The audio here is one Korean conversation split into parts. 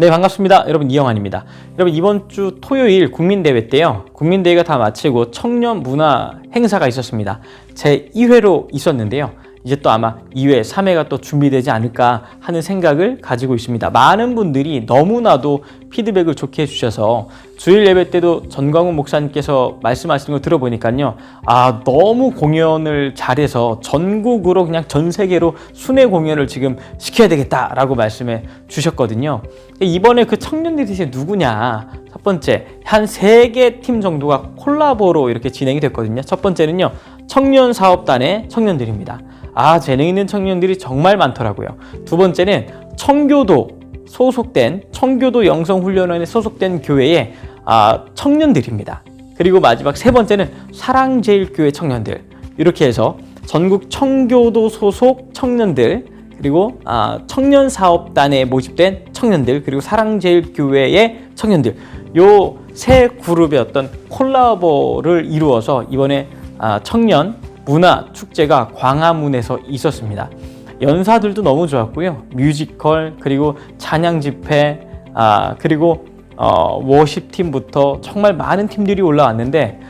네 반갑습니다. 여러분 이영환입니다. 여러분 이번 주 토요일 국민대회 때요. 국민대회가 다 마치고 청년 문화 행사가 있었습니다. 제 2회로 있었는데요 이제 또 아마 2회, 3회가 또 준비되지 않을까 하는 생각을 가지고 있습니다. 많은 분들이 너무나도 피드백을 좋게 해주셔서 주일 예배 때도 전광훈 목사님께서 말씀하시는 걸 들어보니까요. 아, 너무 공연을 잘해서 전국으로 그냥 전 세계로 순회 공연을 지금 시켜야 되겠다라고 말씀해 주셨거든요. 이번에 그 청년들이 대체 누구냐? 첫 번째, 한 세 개 팀 정도가 콜라보로 이렇게 진행이 됐거든요. 첫 번째는요, 청년 사업단의 청년들입니다. 아, 재능 있는 청년들이 정말 많더라고요. 두 번째는 청교도 소속된 청교도 영성훈련원에 소속된 교회의 아, 청년들입니다. 그리고 마지막 세 번째는 사랑제일교회 청년들. 이렇게 해서 전국 청교도 소속 청년들 그리고 아, 청년 사업단에 모집된 청년들 그리고 사랑제일교회의 청년들 요 세 그룹의 어떤 콜라보를 이루어서 이번에 아, 청년 문화 축제가 광화문에서 있었습니다. 연사들도 너무 좋았고요. 뮤지컬 그리고 찬양 집회 아 그리고 어, 워십 팀부터 정말 많은 팀들이 올라왔는데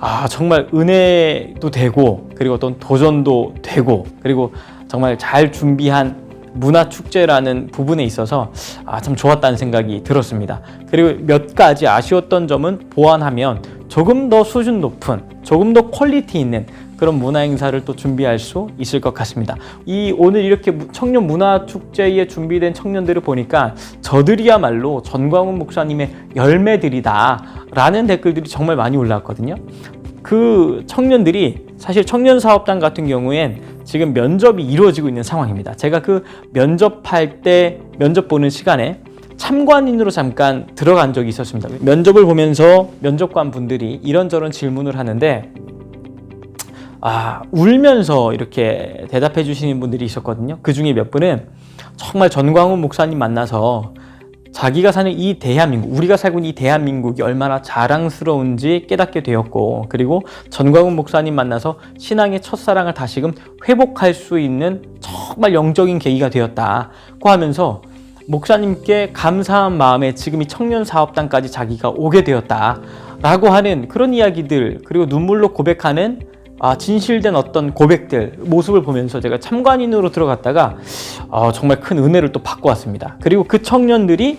아 정말 은혜도 되고 그리고 어떤 도전도 되고 그리고 정말 잘 준비한 문화 축제라는 부분에 있어서 아, 참 좋았다는 생각이 들었습니다. 그리고 몇 가지 아쉬웠던 점은 보완하면 조금 더 수준 높은, 조금 더 퀄리티 있는 그런 문화 행사를 또 준비할 수 있을 것 같습니다. 이 오늘 이렇게 청년 문화 축제에 준비된 청년들을 보니까 저들이야말로 전광훈 목사님의 열매들이다라는 댓글들이 정말 많이 올라왔거든요. 그 청년들이 사실 청년 사업단 같은 경우엔 지금 면접이 이루어지고 있는 상황입니다. 제가 그 면접할 때 면접 보는 시간에 참관인으로 잠깐 들어간 적이 있었습니다. 면접을 보면서 면접관 분들이 이런저런 질문을 하는데 아, 울면서 이렇게 대답해 주시는 분들이 있었거든요. 그 중에 몇 분은 정말 전광훈 목사님 만나서 자기가 사는 이 대한민국, 우리가 살고 있는 이 대한민국이 얼마나 자랑스러운지 깨닫게 되었고, 그리고 전광훈 목사님 만나서 신앙의 첫사랑을 다시금 회복할 수 있는 정말 영적인 계기가 되었다고 하면서 목사님께 감사한 마음에 지금 이 청년 사업단까지 자기가 오게 되었다라고 하는 그런 이야기들, 그리고 눈물로 고백하는 아, 진실된 어떤 고백들 모습을 보면서 제가 참관인으로 들어갔다가 어, 정말 큰 은혜를 또 받고 왔습니다. 그리고 그 청년들이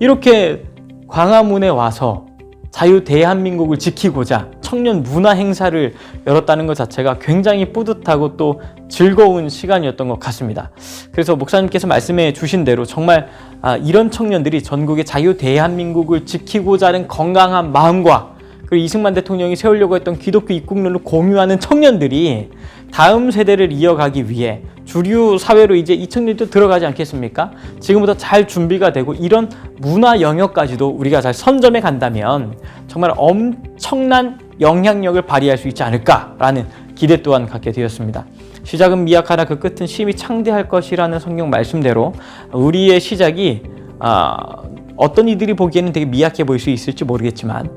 이렇게 광화문에 와서 자유 대한민국을 지키고자 청년 문화 행사를 열었다는 것 자체가 굉장히 뿌듯하고 또 즐거운 시간이었던 것 같습니다. 그래서 목사님께서 말씀해 주신 대로 정말 아, 이런 청년들이 전국의 자유 대한민국을 지키고자 하는 건강한 마음과 그리고 이승만 대통령이 세우려고 했던 기독교 입국론을 공유하는 청년들이 다음 세대를 이어가기 위해 주류 사회로 이제 이 청년들도 들어가지 않겠습니까? 지금부터 잘 준비가 되고 이런 문화 영역까지도 우리가 잘 선점해 간다면 정말 엄청난 영향력을 발휘할 수 있지 않을까라는 기대 또한 갖게 되었습니다. 시작은 미약하나 그 끝은 심히 창대할 것이라는 성경 말씀대로 우리의 시작이 아, 어떤 이들이 보기에는 되게 미약해 보일 수 있을지 모르겠지만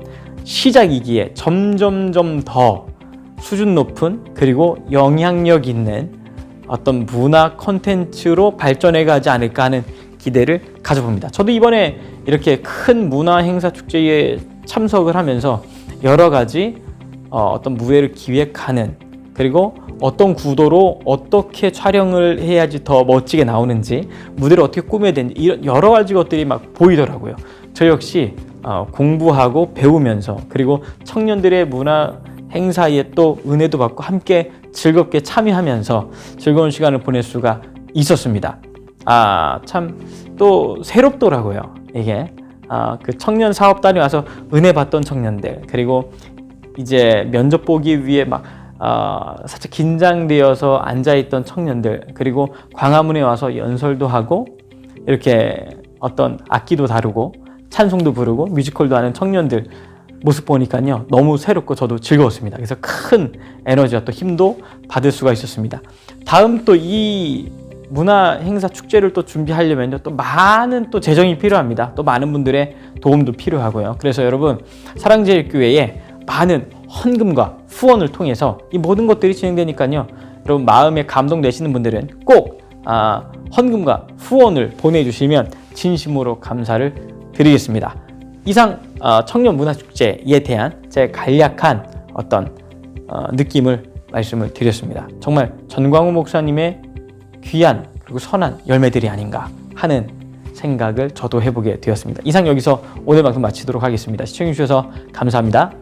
시작이기에 점점점 더 수준 높은 그리고 영향력 있는 어떤 문화 콘텐츠로 발전해 가지 않을까 하는 기대를 가져봅니다. 저도 이번에 이렇게 큰 문화 행사 축제에 참석을 하면서 여러 가지 어, 어떤 무예를 기획하는 그리고 어떤 구도로 어떻게 촬영을 해야지 더 멋지게 나오는지 무대를 어떻게 꾸며야 되는지 이런 여러 가지 것들이 막 보이더라고요. 저 역시 어, 공부하고 배우면서 그리고 청년들의 문화 행사에 또 은혜도 받고 함께 즐겁게 참여하면서 즐거운 시간을 보낼 수가 있었습니다. 아, 참 또 새롭더라고요. 이게 아, 그 청년 사업단에 와서 은혜 받던 청년들 그리고 이제 면접 보기 위해 막 어, 살짝 긴장되어서 앉아있던 청년들 그리고 광화문에 와서 연설도 하고 이렇게 어떤 악기도 다루고 찬송도 부르고 뮤지컬도 하는 청년들 모습 보니까요 너무 새롭고 저도 즐거웠습니다. 그래서 큰 에너지와 또 힘도 받을 수가 있었습니다. 다음 또 이 문화 행사 축제를 또 준비하려면요 또 많은 또 재정이 필요합니다. 또 많은 분들의 도움도 필요하고요. 그래서 여러분 사랑제일교회에 많은 헌금과 후원을 통해서 이 모든 것들이 진행되니까요. 여러분 마음에 감동되시는 분들은 꼭 아, 헌금과 후원을 보내주시면 진심으로 감사를 드리겠습니다. 이상 어, 청년 문화 축제에 대한 제 간략한 어떤 어, 느낌을 말씀을 드렸습니다. 정말 전광우 목사님의 귀한 그리고 선한 열매들이 아닌가 하는 생각을 저도 해보게 되었습니다. 이상 여기서 오늘 방송 마치도록 하겠습니다. 시청해주셔서 감사합니다.